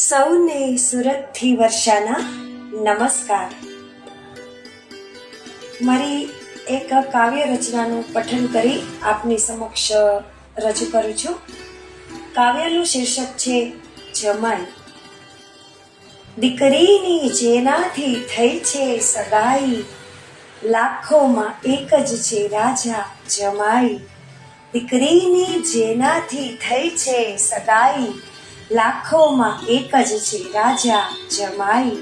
સૌને સુરતથી વર્ષાના નમસ્કાર. મારી એક કાવ્ય રચનાનું પઠન કરી આપની સમક્ષ રજૂ કરું છું. કાવ્યનું શીર્ષક છે જમાઈ. દીકરીની જેનાથી થઈ છે સગાઈ, લાખોમાં એક જ છે રાજા જમાઈ. દીકરીની જેનાથી થઈ છે સગાઈ લાખોમાં એક જ છે. રાજા જમાઈ.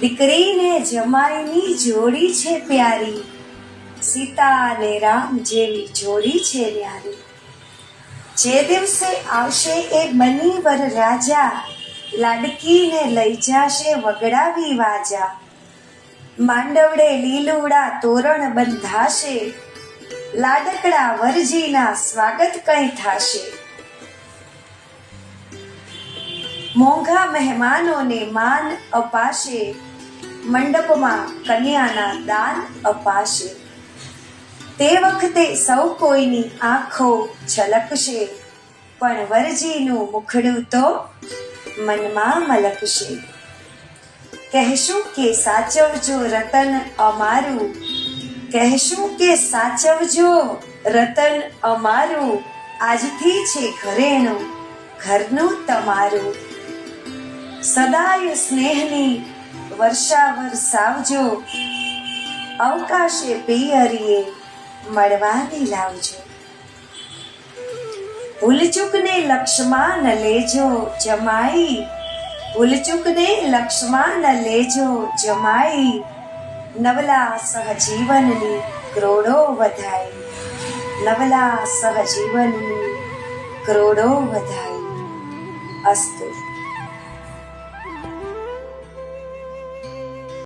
દીકરીને જમાઈની જોડી છે પ્યારી. સીતા અને રામ જેવી જોડી છે ન્યારી. જે દિવસે આવશે એ બની વર રાજા. લાડકીને લઈ જાશે વગડાવી વાજા. માંડવડે લીલુડા તોરણ બંધાશે. લાડકડા વરજીના સ્વાગત કઈ થાશે. મોંઘા મહેમાનોને માન અપાશે, મંડપમાં કન્યાના દાન અપાશે. તે વખતે સૌ કોઈની આંખો છલકશે, પણ વરજીનું મુખડું તો મનમાં મલકશે. કહેશું કે સાચવજો રતન અમારું, કહેશું કે સાચવજો રતન અમારું. આજથી છે ઘરેણું, ઘરનું તમારું. સદાય સ્નેહની વર્ષા વરસાવજો અવકાશે પિયરીએ મળવાની લાવજો. ભૂલચૂકને લક્ષ્મણ લેજો જમાઈ. ભૂલચૂકને લક્ષ્મણ લેજો જમાઈ. નવલા સહજીવનની કરોડો વધાય. નવલા સહજીવનની કરોડો વધાય. અસ્તુ.